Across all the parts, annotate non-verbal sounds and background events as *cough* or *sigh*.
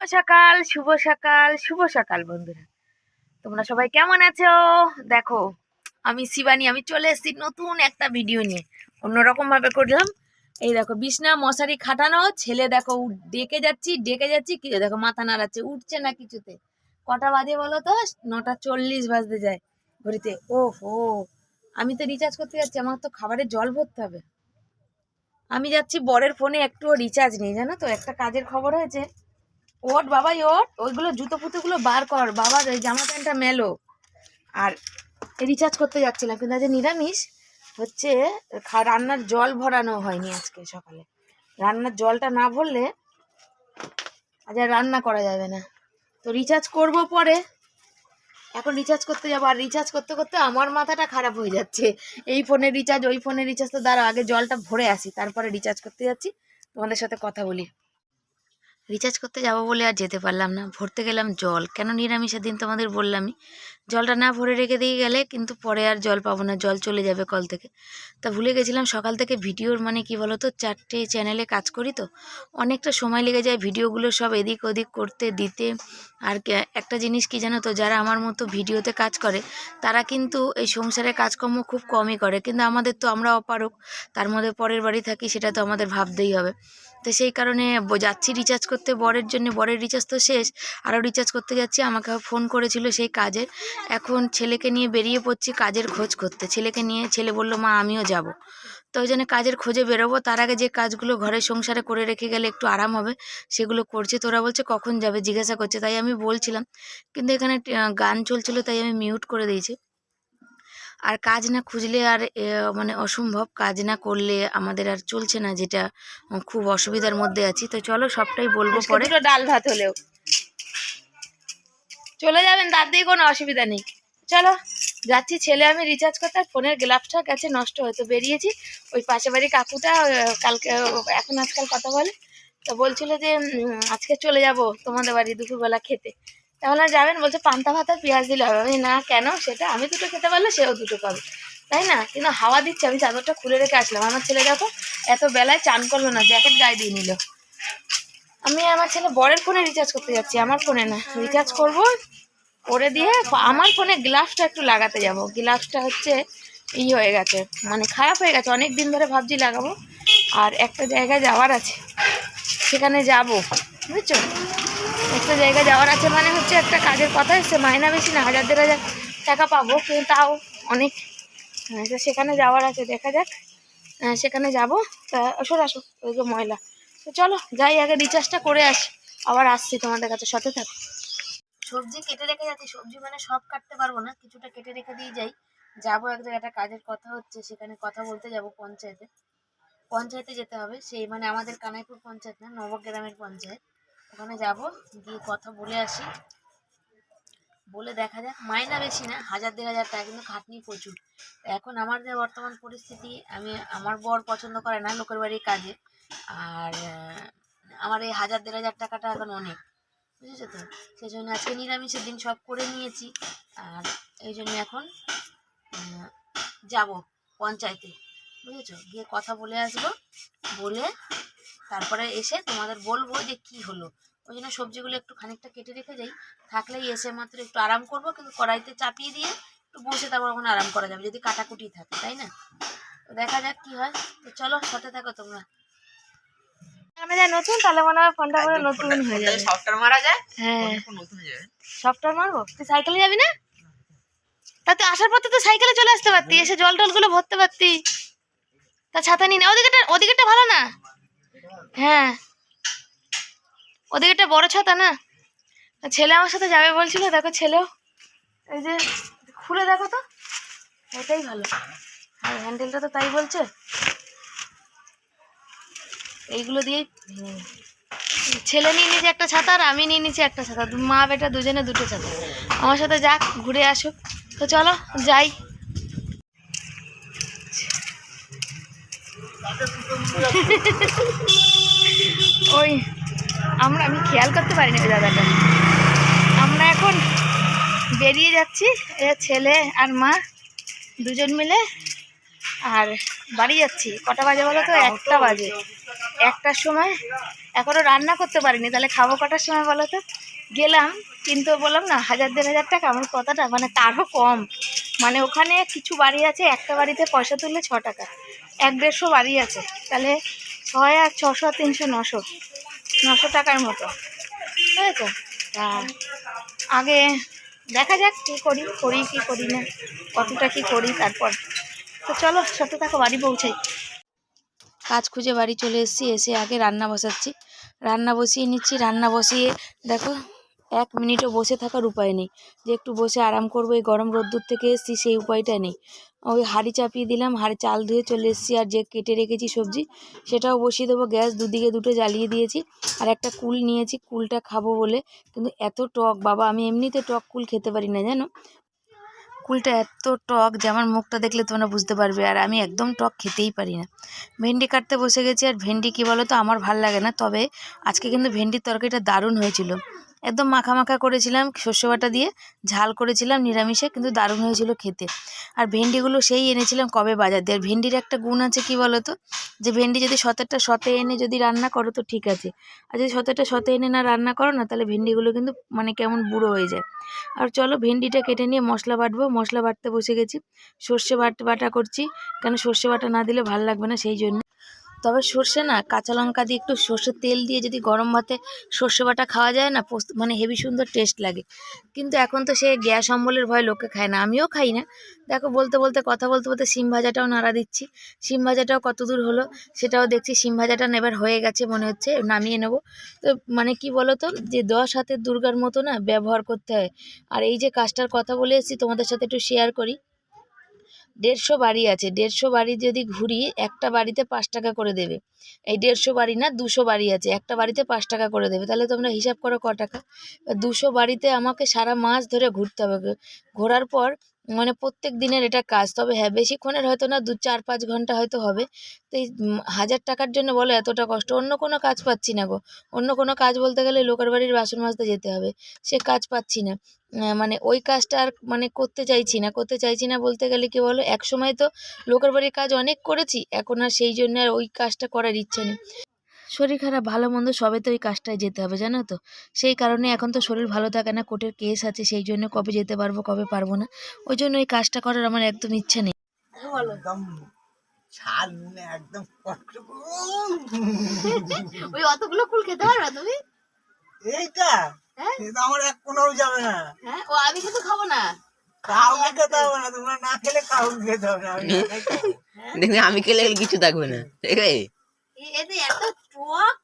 সকাল, শুভ সকাল শুভ সকাল বন্ধুরা। তোমরা সবাই কেমন আছো? দেখো, আমি শিবানী, আমি চলে এসেছি নতুন একটা ভিডিও নিয়ে। অন্যরকম ভাবে করলাম। এই দেখো, বিছনা, মশারি খাটানো, ছেলে দেখো ডেকে যাচ্ছি ডেকে যাচ্ছি, কি দেখো, মাথা নাড়াচ্ছে, উঠছে না কিছুতে। কটা বাজে বলো তো? নটা চল্লিশ বাজতে যায় ঘড়িতে। ও হো আমি তো রিচার্জ করতে যাচ্ছি, আমার তো খাবারে জল ভরতে হবে। আমি যাচ্ছি বরের ফোনে একটুও রিচার্জ নেই, জানো তো? একটা কাজের খবর হয়েছে। ওট বাবাই, ওট। ওইগুলো জুতো ফুতোগুলো বার কর। বাবার ওই জামা প্যান্টটা মেলো। আর রিচার্জ করতে যাচ্ছিলাম, কিন্তু আজ নিরামিষ। হচ্ছে রান্নার জল ভরানো হয়নি আজকে সকালে। রান্নার জলটা না ভরলে আজ আর রান্না করা যাবে না। তো রিচার্জ করব পরে। এখন রিচার্জ করতে যাব, আর রিচার্জ করতে করতে আমার মাথাটা খারাপ হয়ে যাচ্ছে। এই ফোনের রিচার্জ ওই ফোনের রিচার্জ তো দাঁড়া আগে জলটা ভরে আসি, তারপরে রিচার্জ করতে যাচ্ছি। তোমাদের সাথে কথা বলি। রিচার্জ করতে যাব বলে আর যেতে পারলাম না। ভরতে গেলাম জল। কেন নিরামিষের দিন তোমাদের বললামই। জলটা না ভরে রেখে দিয়ে গেলে কিন্তু পরে আর জল পাবো না, জল চলে যাবে কল থেকে। তা ভুলে গেছিলাম সকাল থেকে ভিডিওর মানে কি বলো তো চারটে চ্যানেলে কাজ করি তো, অনেকটা সময় লেগে যায় ভিডিওগুলো সব এদিক ওদিক করতে, দিতে। আর একটা জিনিস কি জানো তো, যারা আমার মতো ভিডিওতে কাজ করে, তারা কিন্তু এই সংসারে কাজকর্ম খুব কমই করে। কিন্তু আমাদের তো আমরা অপারক তার মধ্যে পরের বাড়ি থাকি, সেটা তো আমাদের ভাবতেই হবে। তো সেই কারণে যাচ্ছি রিচার্জ করতে। বরের জন্য, বরের রিচার্জ তো শেষ। আরও রিচার্জ করতে যাচ্ছি। আমাকে ফোন করেছিল সেই কাজের এখন ছেলেকে নিয়ে বেরিয়ে পড়ছি কাজের খোঁজ করতে। ছেলেকে নিয়ে ছেলে বলল, মা, আমিও যাব। তো ওই জন্য কাজের খোঁজে বেরোবো। তার আগে যে কাজগুলো ঘরের সংসারে করে রেখে গেলে একটু আরাম হবে, সেগুলো করছে। তোরা বলছে, কখন যাবে? জিজ্ঞাসা করছে। তাই আমি বলছিলাম। কিন্তু এখানে গান চলছিল, তাই আমি মিউট করে দিয়েছি। আর কাজ না খুঁজলে আর মানে অসম্ভব। কাজ না করলে আমাদের আর চলছে না যেটা খুব অসুবিধার মধ্যে আছি। তো চলো সবটাই বলব পরে। ডাল ভাত হলেও। চলে যাবেন তার দিয়ে কোনো অসুবিধা নেই। চলো যাচ্ছি ছেলে আমি রিচার্জ করতে ফোনের গ্লাভসটা গেছে নষ্ট হয়তো বেরিয়েছি। ওই পাশে বাড়ি কাকুটা কালকে এখন আজকাল কথা বলে। তো বলছিল যে আজকে চলে যাব তোমাদের বাড়ি দুপুরবেলা খেতে। তাহলে যাবেন? বলছে, পান্তা ভাত আর পেঁয়াজ দিলে হবে। আমি, না, কেন? সেটা আমি দুটো খেতে পারলে সেও দুটো পাবে। তাই না? কিন্তু হাওয়া দিচ্ছে, আমি চাদরটা খুলে রেখে আসলাম। আমার ছেলে দেখো, এত বেলায় চান করল না, জ্যাকেট গায়ে দিয়ে নিল। আমি আমার ছেলে বরের ফোনে রিচার্জ করতে যাচ্ছি, আমার ফোনে না। রিচার্জ করব, করে দিয়ে আমার ফোনে গ্লাভসটা একটু লাগাতে যাব। গ্লাভসটা হচ্ছে ই হয়ে গেছে মানে খারাপ হয়ে গেছে। অনেক দিন ধরে ভাবছি লাগাবো। আর একটা জায়গায় যাওয়ার আছে, সেখানে যাব। বুঝছ? একটা জায়গায় যাওয়ার আছে মানে হচ্ছে একটা কাজের কথা এসছে মাইনা বেশি না হাজার দেড় হাজার টাকা পাবো কিন্তু তাও অনেক। হ্যাঁ, সেখানে যাওয়ার আছে দেখা যাক। হ্যাঁ, সেখানে যাব। তা আসো আসো ওই যে ময়লা। তো চলো যাই আগে রিচার্জটা করে আসি। আবার আসছি তোমাদের কাছে সাথে থাকো। সবজি কেটে রেখে যাচ্ছি সবজি মানে সব কাটতে পারব না কিছুটা কেটে রেখে দিয়ে যাই। যাব এক জায়গায় একটা কাজের কথা হচ্ছে সেখানে কথা বলতে যাব পঞ্চায়েতে। পঞ্চায়েতে যেতে হবে সেই মানে আমাদের কানাইপুর পঞ্চায়েত না নবগ্রামের পঞ্চায়েত। ওখানে যাব, গিয়ে কথা বলে আসি। বলে দেখা যাক, মাইনা বেশি না, হাজার দেড় হাজার টাকা, কিন্তু খাটনি প্রচুর। এখন আমার যে বর্তমান পরিস্থিতি, আমি, আমার বর পছন্দ করে না লোকের বাড়ির কাজে। আর আমার এই হাজার দেড় হাজার টাকাটা এখন অনেক, বুঝেছ তো? সেই জন্য আজকে নিরামিষের দিন সব করে নিয়েছি। আর এই জন্য এখন যাব পঞ্চায়েতে, বুঝেছ? গিয়ে কথা বলে আসব, বলে তারপরে এসে তোমাদের বলব যে কি হলো। ওই জন্য সবজিগুলো একটু খানিকটা কেটে রেখে যাই থাকলেই এসে মাত্র একটু আরাম করব কিন্তু কড়াইতে চাপিয়ে দিয়ে একটু বসে তারপর ওখানে আরাম করা যাবে যদি কাটাকুটি থাকে তাই না? তো দেখা যাক কি হয়। তো চলো সাথে থাকো তোমরা। আমরা যা নতুন তাহলে মনে হয় ফোনটা করে নতুন হয়ে যাবে। সফটওয়্যার মারা যায় হ্যাঁ। ফোন নতুন হয়ে যাবে। সফটওয়্যার মারবো? তুই সাইকেলে যাবি না? তা তুই আসার পর তো সাইকেলে চলে আসতে পারতি এসে জল টলগুলো ভরতে পারতি। তা ছাতা নিয়ে নে। ওদিকেটা ওদিকেটা ভালো না? হ্যাঁ। ওদিকেটা বড় ছাতা না? ছেলে আমার সাথে যাবে বলছিল, দেখো ছেলেও এই যে, খুলে দেখো তো। এটাই ভালো। হ্যাঁ হ্যান্ডেলটা তো তাই বলছে। এইগুলো দিয়েই ছেলে নিয়ে নিয়েছে একটা ছাতা আর আমি নিয়ে নিয়েছি একটা ছাতা। মা বেটা দুজনে দুটো ছাতা। আমার সাথে যাক, ঘুরে আসুক। তো চলো, যাই। *laughs* ওই, আমরা, আমি খেয়াল করতে পারিনি ওই দাদাটা আমরা এখন বেরিয়ে যাচ্ছি, এ ছেলে আর মা দুজন মিলে, আর বাড়ি যাচ্ছি। কটা বাজে বলো তো? একটা বাজে। একটার সময় এখনও রান্না করতে পারিনি। তাহলে খাব কটার সময় বলো তো? গেলাম, কিন্তু বললাম না, হাজার দেড় হাজার টাকা। আমার কথাটা মানে তারও কম। মানে ওখানে কিছু বাড়ি আছে, একটা বাড়িতে পয়সা তুললে ছ টাকা। এক দেড়শো বাড়ি আছে। তাহলে ছয় আর ছশো তিনশো নশো। নশো টাকার মতো। ঠিক আছে তা আগে দেখা যাক কী করি করি কি করি না, কতটা কি করি তারপর। তো চলো, সাথে থাকো, বাড়ি পৌঁছাই। কাজ খুঁজে বাড়ি চলে এসেছি, এসে আগে রান্না বসাচ্ছি। রান্না বসিয়ে নিচ্ছি, রান্না বসিয়ে দেখো এক মিনিটও বসে থাকার উপায় নেই। যে একটু বসে আরাম করব, এই গরম রোদ্দুর থেকে এসেছি, সেই উপায়টা নেই। ওই হাঁড়ি চাপিয়ে দিলাম, হাঁড়ি চাল ধুয়ে চলে এসেছি, আর যে কেটে রেখেছি সবজি, সেটাও বসিয়ে দেবো। গ্যাস দুদিকে দুটো জ্বালিয়ে দিয়েছি, আর একটা কুল নিয়েছি, কুলটা খাব বলে। কিন্তু এত টক, বাবা, আমি এমনিতে টক কুল খেতে পারি না, জানো? কুলটা এত টক যে আমার মুখটা দেখলে তোমরা বুঝতে পারবে, আর আমি একদম টক খেতেই পারি না। ভেন্ডি কাটতে বসে গেছি, আর ভেন্ডি কী বলো তো আমার ভালো লাগে না। তবে আজকে কিন্তু ভেন্ডির তরকারিটা দারুণ হয়েছিল। একদম মাখা মাখা করেছিলাম শস্য বাটা দিয়ে, ঝাল করেছিলাম নিরামিষে, কিন্তু দারুণ হয়েছিল খেতে। আর ভেন্ডিগুলো সেই এনেছিলাম কবে বাজার দিয়ে। আর ভেন্ডির একটা গুণ আছে কি বলো তো যে ভেন্ডি যদি সতেরটা সতে এনে যদি রান্না করো তো ঠিক আছে। আর যদি সতেরটা সতে এনে না রান্না করো না, তাহলে ভেন্ডিগুলো কিন্তু মানে কেমন বুড়ো হয়ে যায়। আর চলো ভেন্ডিটা কেটে নিয়ে মশলা বাটবো, মশলা বাটতে বসে গেছি। সর্ষে বাট বাটা করছি, কেন সর্ষে বাটা না দিলে ভালো লাগবে না সেই জন্য। তবে সর্ষে না, কাঁচা লঙ্কা দিয়ে একটু সর্ষের তেল দিয়ে যদি গরম ভাতে সর্ষে বাটা খাওয়া যায় না, পোস্ত মানে হেভি সুন্দর টেস্ট লাগে। কিন্তু এখন তো সে গ্যাস অম্বলের ভয় লোকে খায় না, আমিও খাই না। দেখো বলতে বলতে, কথা বলতে বলতে শিম ভাজাটাও নাড়া দিচ্ছি। শিম ভাজাটাও কত দূর হলো, সেটাও দেখছি শিম ভাজাটা এবার হয়ে গেছে মনে হচ্ছে, নামিয়ে নেব। তো মানে কি বলো তো যে দশ হাতের দুর্গার মতো না ব্যবহার করতে হয়। আর এই যে কাজটার কথা বলে এসেছি, তোমাদের সাথে একটু শেয়ার করি। দেড়শো বাড়ি আছে। দেড়শো বাড়ি যদি ঘুরি, একটা বাড়িতে পাঁচ টাকা করে দেবে। এই দেড়শো বাড়ি না, দুশো বাড়ি আছে। একটা বাড়িতে পাঁচ টাকা করে দেবে। তাহলে তোমরা হিসাব করো ক টাকা। দুশো বাড়িতে আমাকে সারা মাস ধরে ঘুরতে হবে। ঘোরার পর মানে প্রত্যেক দিনের এটা কাজ। তবে হ্যাঁ বেশিক্ষণের হয়তো না, দু, চার, পাঁচ ঘণ্টা হয়তো হবে। তো এই হাজার টাকার জন্য বলো, এতটা কষ্ট। অন্য কোনো কাজ পাচ্ছি না গো। অন্য কোনো কাজ বলতে গেলে লোকের বাড়ির বাসন মাজতে যেতে হবে। সে কাজ পাচ্ছি না। মানে ওই কাজটা আর মানে করতে চাইছি না। করতে চাইছি না বলতে গেলে কি বলো, এক সময় তো লোকের বাড়ির কাজ অনেক করেছি। এখন আর সেই জন্য আর ওই কাজটা করার ইচ্ছা নেই। শরীর খারাপ ভালো মন্দ সবে তো ওই কাজটায় যেতে হবে জানো তো? সেই কারণে এখন তো শরীর ভালো থাকে না কোর্টের কেস আছে সেই জন্য কবে যেতে পারব কবে পারব না। ওই জন্য ওই কাজটা করার আমার একদম ইচ্ছা নেই। একদম ছাল নুনে একদম কষ্ট *laughs* ওই অতগুলো ফুল খেতে পারবে তুমি? এইটা হ্যাঁ? এটা আমার এক কোনাও যাবে না। হ্যাঁ? ও আমি কিন্তু খাব না? কাউকে খেতে হবে না তোমরা না খেলে কাউকে খেতে হবে না আমি *laughs* একাই খাব। দেখবি আমি খেলে কিছু থাকবে না। ঠিক আছে? এতে এত টক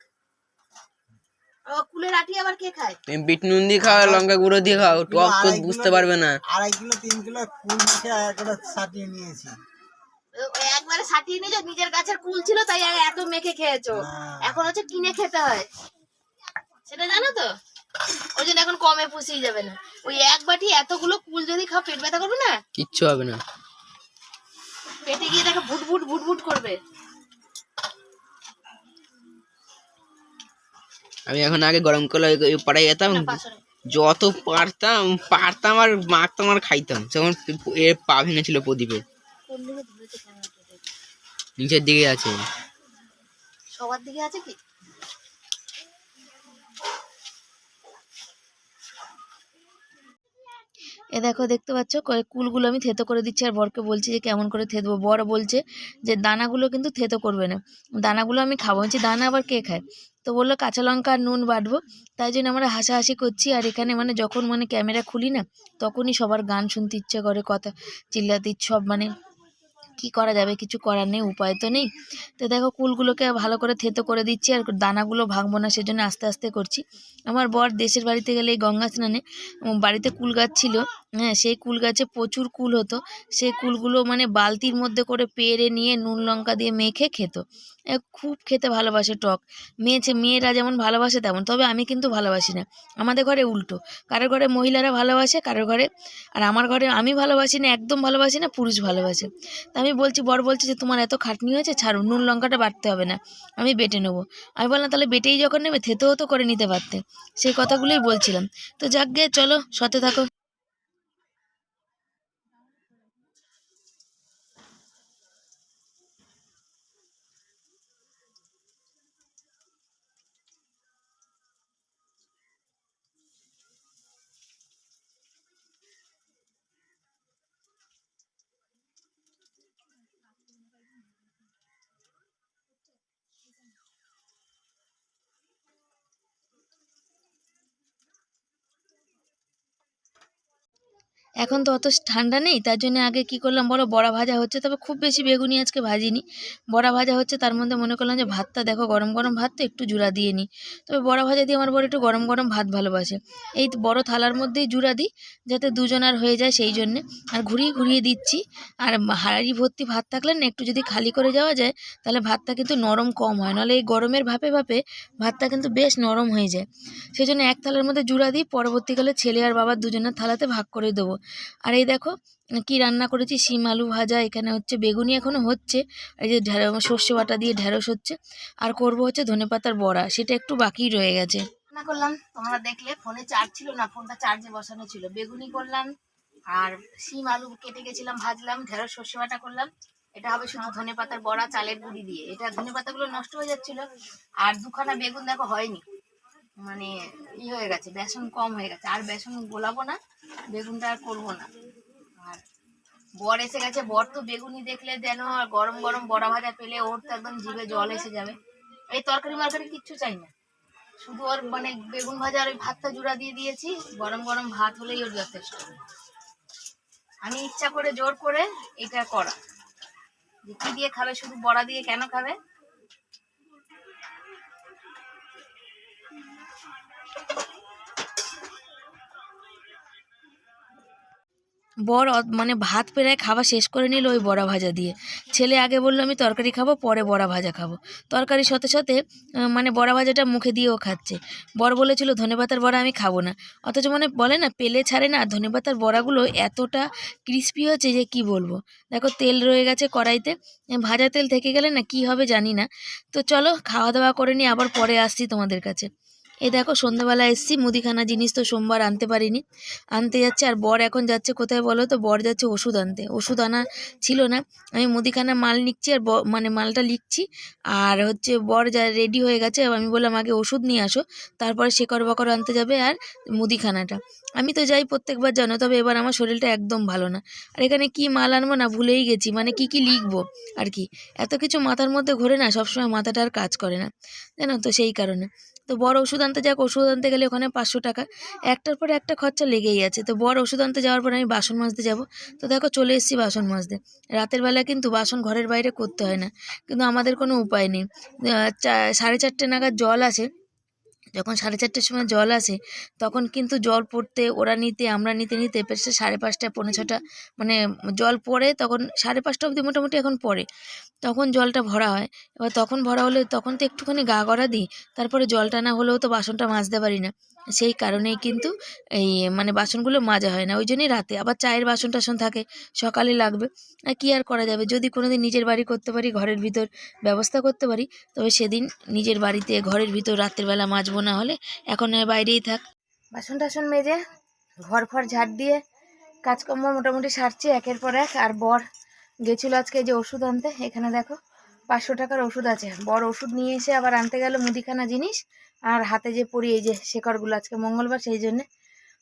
ও কুলের আটি আবার কে খায়? তুমি বিট নুন দিয়ে খাও লঙ্কা গুঁড়ো দিয়ে খাও টক তো বুঝতে পারবে না। আড়াই কিলো তিন কিলো ফুল মেখে একটা ছাটিয়ে নিয়েছি। ও- ও একবারে সাটিয়ে নিয়েছো নিজের গাছের কুল ছিল তাই এত মেখে খেয়েছো। হ্যাঁ। এখন হচ্ছে কিনে খেতে হয়। সেটা জানো তো? ওই জন্য এখন কমে পুষিয়ে যাবে না। ওই এক বাটি এতগুলো কুল যদি খাও পেট ব্যথা করবে না? কিচ্ছু হবে না। পেটে গিয়ে দেখো ভুট ভুট ভুট ভুট করবে। আমি এখন আগে গরম করলে পাড়ায় যেতাম যত পারতাম পারতাম আর মাখতাম আর খাইতাম। তখন এ পা ভেঙেছিল প্রদীপে কোন দিকে ধরেছে ক্যামেরাটা দেখো। নিচের দিকে আছে। সবার দিকে আছে কি? এ দেখো দেখতে পাচ্ছ? কুলগুলো আমি থেতো করে দিচ্ছি আর বরকে বলছি যে কেমন করে থেতবো। বর বলছে যে দানাগুলো কিন্তু থেতো করবে না। দানাগুলো আমি খাব। বলছি দানা আবার কে খায়? তো বলল কাঁচা লঙ্কা আর নুন বাটবো। তাই জন্য আমরা হাসাহাসি করছি আর এখানে মানে যখন মানে ক্যামেরা খুলি না, তখনই সবার গান শুনতে ইচ্ছে করে, কথা চিল্লাতে সব মানে কি করা যাবে? কিছু করার নেই, উপায় তো নেই। তো দেখো কুলগুলোকে ভালো করে থেতো করে দিচ্ছি আর দানাগুলো ভাঙবো না, সেজন্য আস্তে আস্তে করছি। আমার বর দেশের বাড়িতে গেলে এই গঙ্গা স্নানে বাড়িতে কুল গাছ ছিল হ্যাঁ সেই কুল গাছে প্রচুর কুল হতো। সেই কুলগুলো মানে বালতির মধ্যে করে পেরে নিয়ে নুন লঙ্কা দিয়ে মেখে খেত। খুব খেতে ভালোবাসে টক। মেয়েছে, মেয়েরা যেমন ভালোবাসে তেমন, তবে আমি কিন্তু ভালোবাসি না। আমাদের ঘরে উল্টো। কারোর ঘরে মহিলারা ভালোবাসে, কারোর ঘরে, আর আমার ঘরে আমি ভালোবাসি না, একদম ভালোবাসি না, পুরুষ ভালোবাসে। তা আমি বলছি, বর বলছি যে তোমার এত খাটনি হয়েছে, ছাড়ো, নুন লঙ্কাটা বাড়তে হবে না। আমি বেটে নেব। আমি বললাম, তাহলে বেটেই যখন নেবে থেতেও তো করে নিতে পারতে। সেই কথাগুলোই বলছিলাম। তো যাক গে, চলো, সতে থাকো। এখন তো অত ঠান্ডা নেই, তার জন্য আগে কি করলাম, বলো বড়া ভাজা হচ্ছে, তবে খুব বেশি বেগুনি আজকে ভাজিনি। বড়া ভাজা হচ্ছে, তার মধ্যে মনে করলাম যে ভাতটা দেখো, গরম গরম ভাত তো একটু জুড়া দিয়ে নিই। তবে বড়া ভাজা দিয়ে আমার বড় একটু গরম গরম ভাত ভালোবাসে। এই বড় থালার মধ্যেই জুড়া দিই, যাতে দুজনার হয়ে যায় সেই জন্যে। আর ঘুরিয়ে ঘুরিয়ে দিচ্ছি, আর হাঁড়ি ভর্তি ভাত থাকলে না একটু যদি খালি করে যাওয়া যায়, তাহলে ভাতটা কিন্তু নরম কম হয়, নাহলে এই গরমের ভাপে ভাপে ভাতটা কিন্তু বেশ নরম হয়ে যায়। সেই জন্য এক থালার মধ্যে জুড়া দিই, পরবর্তীকালে ছেলে আর বাবার দুজনের থালাতে ভাগ করে দেবো। আর এই দেখো, কি রান্না করেছি? শিম, আলু ভাজা, এখানে হচ্ছে বেগুনি এখনও হচ্ছে। এই যে ঢেঁড়স সর্ষে বাটা দিয়ে ঢেঁড়স হচ্ছে। আর করব হচ্ছে ধনেপাতার বড়া, সেটা একটু বাকি রয়ে গেছে। রান্না করলাম, তোমরা দেখলে ফোনে চার্জ ছিল না, ফোনটা চার্জে বসানো ছিল। বেগুনি করলাম, আর শিম, আলু কেটে গেছিলাম, ভাজলাম, ঢেঁড়স, সর্ষে বাটা করলাম। এটা হবে শুধু ধনে পাতার বড়া, চালের গুঁড়ি দিয়ে। এটা ধনে পাতাগুলো নষ্ট হয়ে যাচ্ছিল, আর দুখানা বেগুন দেখো হয়নি। মানে ই হয়ে গেছে, বেসন কম হয়ে গেছে। আর বেসন গোলাবো না বেগুনটা আর করব না। আর বর এসে গেছে, বর তো বেগুনি দেখলে যেন আর গরম গরম বড়া ভাজা পেলে ওর তো একদম জিভে জল এসে যাবে। এই তরকারি মারকারি কিচ্ছু চাই না। শুধু ওর মানে বেগুন ভাজা আর ওই ভাতটা জুড়া দিয়ে দিয়েছি, গরম গরম ভাত হলেই ওর যথেষ্ট। আমি ইচ্ছা করে জোর করে এটা করা। যে কি দিয়ে খাবে, শুধু বড়া দিয়ে কেন খাবে? বর মানে ভাত প্রায় খাওয়া শেষ করে নিল ওই বড়া ভাজা দিয়ে। ছেলে আগে বলল, আমি তরকারি খাব, পরে বড়া ভাজা খাব। তরকারির সাথে সাথে মানে বড়া ভাজাটা মুখে দিয়েও খাচ্ছে। বর বলেছিল, ধনেপাতার বড়া আমি খাব না। অথচ মানে বলে না, পেলে ছাড়ে না ধনেপাতার বড়াগুলো এতটা ক্রিস্পি হচ্ছে যে কি বলব? দেখো, তেল রয়ে গেছে কড়াইতে। ভাজা তেল থেকে গেলে না কি হবে জানি না। তো চলো খাওয়া দাওয়া করে নিয়ে আবার পরে আসছি তোমাদের কাছে। এই দেখো, সন্ধ্যাবেলা এসছি, মুদিখানা জিনিস তো সোমবার আনতে পারিনি। আনতে যাচ্ছে, আর বর এখন যাচ্ছে কোথায় বলো তো? বর যাচ্ছে ওষুধ আনতে। ওষুধ আনা ছিল না। আমি মুদিখানা মাল নিচ্ছি, আর মানে মালটা লিখছি। আর হচ্ছে বর যা রেডি হয়ে গেছে, আমি বললাম, আগে ওষুধ নিয়ে আসো। তারপরে শেকড় বাকড় আনতে যাবে, আর মুদিখানাটা। আমি তো যাই প্রত্যেকবার জানো, তবে এবার আমার শরীরটা একদম ভালো না। আর এখানে কি মাল আনব না ভুলেই গেছি মানে কি কি লিখব? আর কি? এত কিছু মাথার মধ্যে ঘোরে না, সবসময় মাথাটা আর কাজ করে না। জানো তো, সেই কারণে। তো বড় ওষুধ আনতে যাক, ওষুধ আনতে গেলে ওখানে পাঁচশো টাকা। একটার পর একটা খরচা লেগেই আছে। তো বড় ওষুধ আনতে যাওয়ার পর আমি বাসন মাজতে যাব। তো দেখো চলে এসেছি বাসন মাজতে। রাতের বেলা কিন্তু বাসন ঘরের বাইরে করতে হয় না। কিন্তু আমাদের কোনো উপায় নেই। সাড়ে চারটে নাগাদ জল আসে। যখন সাড়ে চারটের সময় জল আসে তখন কিন্তু জল পড়তে ওরা নিতে আমরা নিতে নিতে পেছে সাড়ে পাঁচটা পৌনে ছটা মানে জল পড়ে তখন সাড়ে পাঁচটা অবধি মোটামুটি এখন পড়ে। তখন জলটা ভরা হয়। এবার তখন ভরা হলে তখন তো একটুখানি গা গড়া দিই তারপরে জলটা না হলেও তো বাসনটা মাজতে পারি না। সেই কারণেই কিন্তু এই মানে বাসনগুলো মাজা হয় না। ওই জন্যই রাতে আবার চায়ের বাসন টাসন থাকে, সকালে লাগবে। কী আর করা যাবে? যদি কোনোদিন নিজের বাড়ি করতে পারি, ঘরের ভিতর ব্যবস্থা করতে পারি, তবে সেদিন নিজের বাড়িতে ঘরের ভিতর রাত্রেবেলা মাজবো না হলে এখন বাইরেই থাক। বাসন টাসন মেজে ঘর ফর ঝাড় দিয়ে কাজকর্ম মোটামুটি সারছি, একের পর এক। আর বর গেছিল আজকে যে ওষুধ আনতে, এখানে দেখো পাঁচশো টাকার ওষুধ আছে। বড় ওষুধ নিয়ে এসে আবার আনতে গেল মুদিখানা জিনিস। আর হাতে যে পরি এই যে শেকড়গুলো আজকে মঙ্গলবার সেই জন্যে।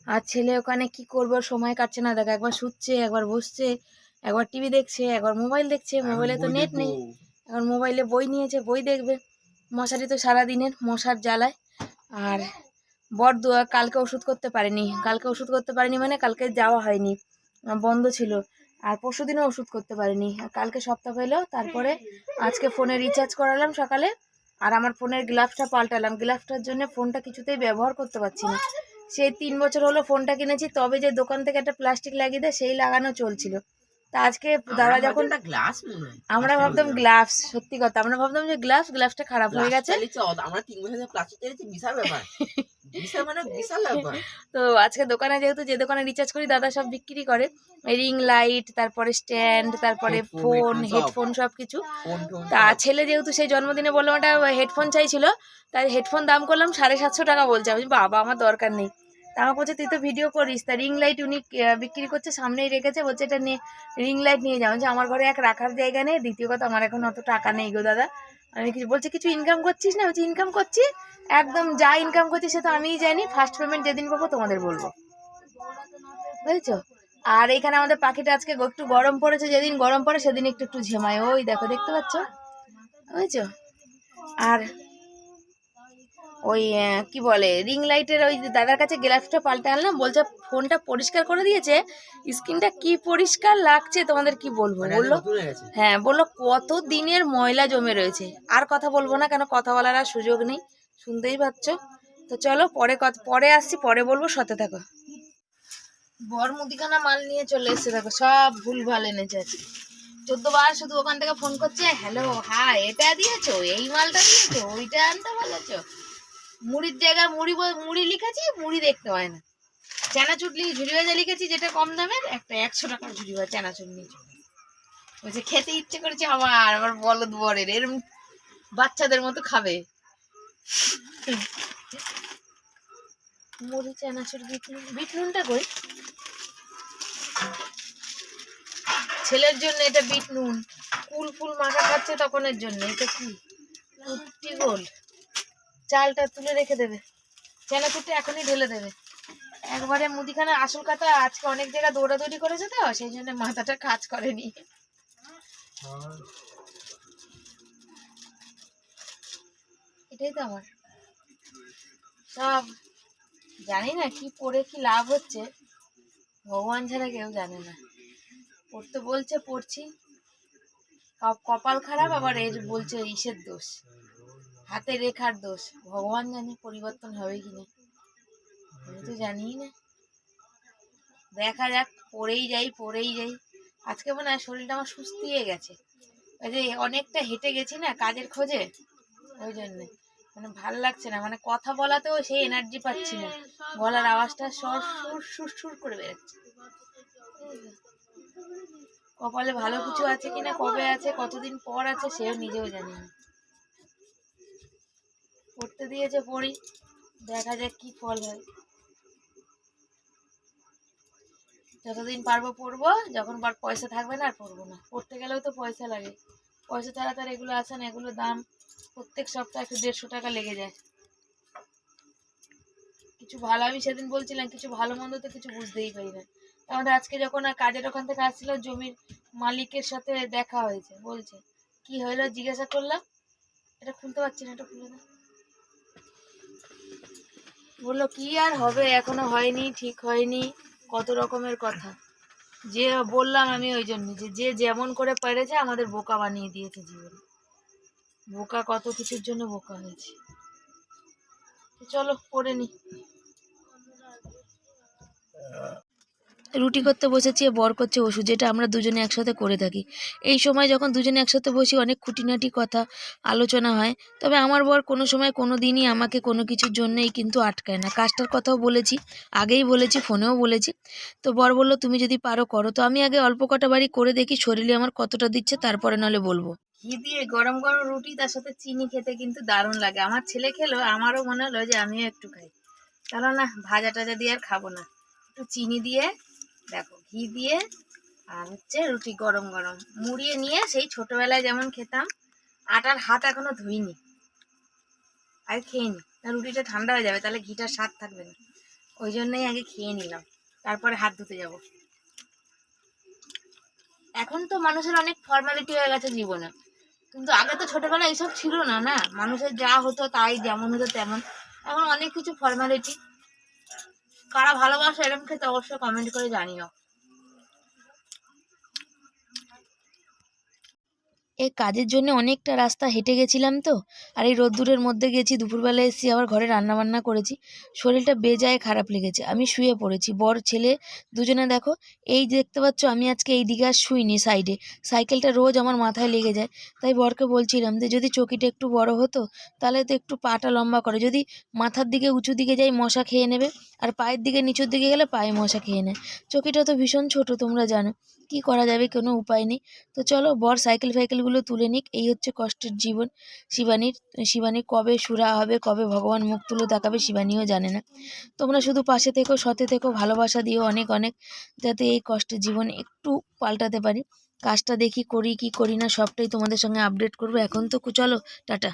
আর ছেলে ওখানে কি করবে? সময় কাটছে না। দেখো একবার শুচ্ছে একবার বসছে একবার টিভি দেখছে একবার মোবাইল দেখছে। মোবাইলে তো নেট নেই। এখন মোবাইলে বই নিয়েছে বই দেখবে। মশারি তো সারাদিনের মশার জ্বালায়। আর বর দু- কালকে ওষুধ করতে পারেনি। কালকে ওষুধ করতে পারেনি মানে কালকে যাওয়া হয়নি। বন্ধ ছিল। আর পরশু দিনও ওষুধ করতে পারিনি। আর কালকে সপ্তাহ এলো তারপরে আজকে ফোনে রিচার্জ করালাম সকালে, আর আমার ফোনের গ্লাভসটা পাল্টালাম। গ্লাভসটার জন্য ফোনটা কিছুতেই ব্যবহার করতে পারছি না। সেই তিন বছর হলো ফোনটা কিনেছি, তবে যে দোকান থেকে একটা প্লাস্টিক লাগিয়ে দেয়, সেই লাগানো চলছিল। তা আজকে দাদা যখন গ্লাস মনে আমরা ভাবতাম গ্লাভস সত্যি কথা। আমরা ভাবতাম যে গ্লাভস গ্লাভসটা খারাপ হয়ে গেছে। আমরা তিন বছর প্লাস্টিক চালিয়েছি বিশাল ব্যাপার। বিশাল মানে ব্যাপার। তো আজকে দোকানে যেহেতু যে দোকানে রিচার্জ করি দাদা সব বিক্রি করে। রিং লাইট তারপরে স্ট্যান্ড তারপরে ফোন হেডফোন সব। কিছু তা ছেলে যেহেতু সেই জন্মদিনে বললাম একটা হেডফোন চাইছিল। তাই হেডফোন দাম করলাম সাড়ে সাতশো টাকা বলছে। আমি বাবা আমার দরকার নেই। তা বলছে, তুই তো ভিডিও করিস। তা রিং লাইট উনি বিক্রি করছে, সামনেই রেখেছে, বলছে, এটা নিয়ে রিং লাইট নিয়ে যাও যে আমার ঘরে এক রাখার জায়গা নেই, দ্বিতীয় কথা, আমার এখন অত টাকা নেই গো দাদা। আমি কিছু, বলছে, কিছু ইনকাম করছিস না? বলছি ইনকাম করছি, একদম যা ইনকাম করছি, সে তো আমিই জানি। ফার্স্ট পেমেন্ট যেদিন পাবো, তোমাদের বলব। বুঝেছ? আর এখানে আমাদের পাখিটা আজকে একটু গরম পড়েছে, যেদিন গরম পড়ে, সেদিন একটু একটু ঝেমায়। ওই দেখো, দেখতে পাচ্ছ? বুঝেছ? আর ওই কি বলে রিং লাইটের ওই দাদার কাছে গ্লাসটা পাল্টে আনলাম বলছে ফোনটা পরিষ্কার করে দিয়েছে স্ক্রিনটা কি পরিষ্কার লাগছে তোমাদের কি বলব? বলল হ্যাঁ বলল কত দিনের ময়লা জমে রয়েছে আর কথা বলব না কেন কথা বলার আর সুযোগ নেই শুনতেই পাচ্ছ? তো চলো পরে পরে আসছি পরে বলব সাথে থাকো। বর মুদিখানা মাল নিয়ে চলে এসেছে দেখো সব ভুল ভালো এনেছে আজকে। চোদ্দ বার শুধু ওখান থেকে ফোন করছে হ্যালো হ্যাঁ এটা দিয়েছ এই মালটা দিয়েছ ওইটা আনতে বলেছ? মুড়ির জায়গায় মুড়ি মুড়ি লিখেছি, মুড়ি দেখতে হয় না। চানাচুর লি, ঝুড়ি ভাজা লিখেছি, যেটা কম দামের, একটা একশো টাকার ঝুড়ি ভাজা, চানাচুর চলে বলছে খেতে ইচ্ছে করেছে আমার আমার বলদ বরের, এরম বাচ্চাদের মতো খাবে। মুড়ি, চানাচুর বিট কই? ছেলের জন্য এটা বিট নুন কুল ফুল মাখা খাচ্ছে তখনের জন্য, এটা কি? গোল্ড চালটা তুলে রেখে দেবে। চানাচুরটা এখনই ঢেলে দেবে। একবারে মুদিখানা আসল কথা, আজকে অনেক জায়গা দৌড়াদৌড়ি করেছে তো, সেই জন্য মাথাটা কাজ করেনি। এটাই তো আমার। সব জানি না কি পড়ে কি লাভ হচ্ছে। ভগবান ছাড়া কেউ জানে না। পড়তে বলছে, পড়ছি। কপাল খারাপ, আবার এর বলছে, ইসের দোষ। হাতে রেখার দোষ। ভগবান জানে পরিবর্তন হবে কি না। আমি তো জানিই না। দেখা যাক, পড়েই যাই পড়েই যাই। আজকে মনে হয় শরীরটা আমার সুস্থিয়ে গেছে। ওই যে অনেকটা হেঁটে গেছি না কাজের খোঁজে, ওই জন্যে। মানে ভালো লাগছে না মানে কথা বলাতেও সেই এনার্জি পাচ্ছি না। গলার আওয়াজটা সর, সুর সুর সুর করে বেরোচ্ছে। কপালে ভালো কিছু আছে কিনা, কবে আছে, কতদিন পর আছে, সেও নিজেও জানি না। পড়তে দিয়েছে পড়ি, দেখা যাক কি ফল হয়। যতদিন পারব পড়ব, যখন বার পয়সা থাকবে না আর পড়ব না। পড়তে গেলেও তো পয়সা লাগে। পয়সা ছাড়া তার এগুলো আছে না, এগুলো দাম প্রত্যেক সপ্তাহে একটু দেড়শো টাকা লেগে যায়। কিছু ভালো, আমি সেদিন বলছিলাম, কিছু ভালো মন্দ তো কিছু বুঝতেই পারি না। আমাদের আজকে যখন কাজের ওখান থেকে আসছিল, জমির মালিকের সাথে দেখা হয়েছে, বলছে, কি হলো জিজ্ঞাসা করলাম। এটা খুলতে পারছি না, এটা খুলে দাও। বলল, কি আর হবে? এখনও হয়নি, ঠিক হয়নি। কত রকমের কথা। যে বললাম আমি ওই জন্য যে যে যেমন করে পেরেছে আমাদের বোকা বানিয়ে দিয়েছে জীবনে। বোকা কত কিছুর জন্য বোকা হয়েছে। চলো পড়ে নি। রুটি করতে বসেছি বর করছে ওষুধ, যেটা আমরা দুজনে একসাথে করে থাকি। এই সময় যখন দুজনে একসাথে বসি, অনেক খুঁটিনাটি কথা, আলোচনা হয়। তবে আমার বর কোনো সময় কোনো দিনই আমাকে কোনো কিছুর জন্যই কিন্তু আটকায় না। কাজটার কথাও বলেছি, আগেই বলেছি, ফোনেও বলেছি। তো বর বলল, তুমি যদি পারো, করো। তো আমি আগে অল্প কটা বাড়ি করে দেখি, শরীরে আমার কতটা দিচ্ছে, তারপরে নাহলে বলব। ঘি দিয়ে গরম গরম রুটি, তার সাথে চিনি খেতে কিন্তু দারুণ লাগে। আমার ছেলে খেলো, আমারও মনে হলো যে আমিও একটু খাই। কেন না ভাজা টাজা দিয়ে আর খাব না। একটু চিনি দিয়ে দেখো, ঘি দিয়ে আর হচ্ছে রুটি গরম গরম। মুড়িয়ে নিয়ে সেই ছোটবেলায় যেমন খেতাম, আটার হাত এখনও ধুইনি। আর খেয়ে নি। রুটিটা ঠান্ডা হয়ে যাবে, তাহলে ঘিটার স্বাদ থাকবে না। ওই জন্যই আগে খেয়ে নিলাম। তারপরে হাত ধুতে যাব। এখন তো মানুষের অনেক ফর্মালিটি হয়ে গেছে জীবনে। কিন্তু আগে তো ছোটবেলায় এইসব ছিল না না? মানুষের যা হতো তাই, যেমন হতো তেমন। এখন অনেক কিছু ফর্মালিটি কারা ভালোবাসে এরম খেতে অবশ্যই কমেন্ট করে জানিও। এই কাজের জন্য অনেকটা রাস্তা হেঁটে গেছিলাম তো, আর এই রোদ্দুরের মধ্যে গেছি, দুপুরবেলা এসেছি আবার ঘরে রান্না বান্না করেছি। শরীরটা বেজায় খারাপ লেগেছে, আমি শুয়ে পড়েছি। বর, ছেলে দুজনে দেখো, এই দেখতে পাচ্ছ আমি আজকে এই দিকে আর শুইনি সাইডে সাইকেলটা রোজ আমার মাথায় লেগে যায়। তাই বরকে বলছিলাম যে, যদি চকিটা একটু বড় হতো, তাহলে তো একটু পাটা লম্বা করে। যদি মাথার দিকে উঁচু দিকে যাই, মশা খেয়ে নেবে, আর পায়ের দিকে নিচুর দিকে গেলে পায়ে মশা খেয়ে নেয়। চকিটা তো ভীষণ ছোট, তোমরা জানো। কি করা যাবে কোনো উপায় নেই। তো চলো বর সাইকেল ফাইকেলগুলো তুলে নিক। এই হচ্ছে কষ্টের জীবন। শিবানীর শিবানীর কবে সুরা হবে, কবে ভগবান মুখ তুলে তাকাবে শিবানীও জানে না। তোমরা শুধু পাশে থেকো, সতে থেকো, ভালোবাসা দিও অনেক অনেক, যাতে এই কষ্টের জীবন একটু পাল্টাতে পারি। কাজটা দেখি করি, কি করি না, সবটাই তোমাদের সঙ্গে আপডেট করব। এখন তো চলো, টাটা।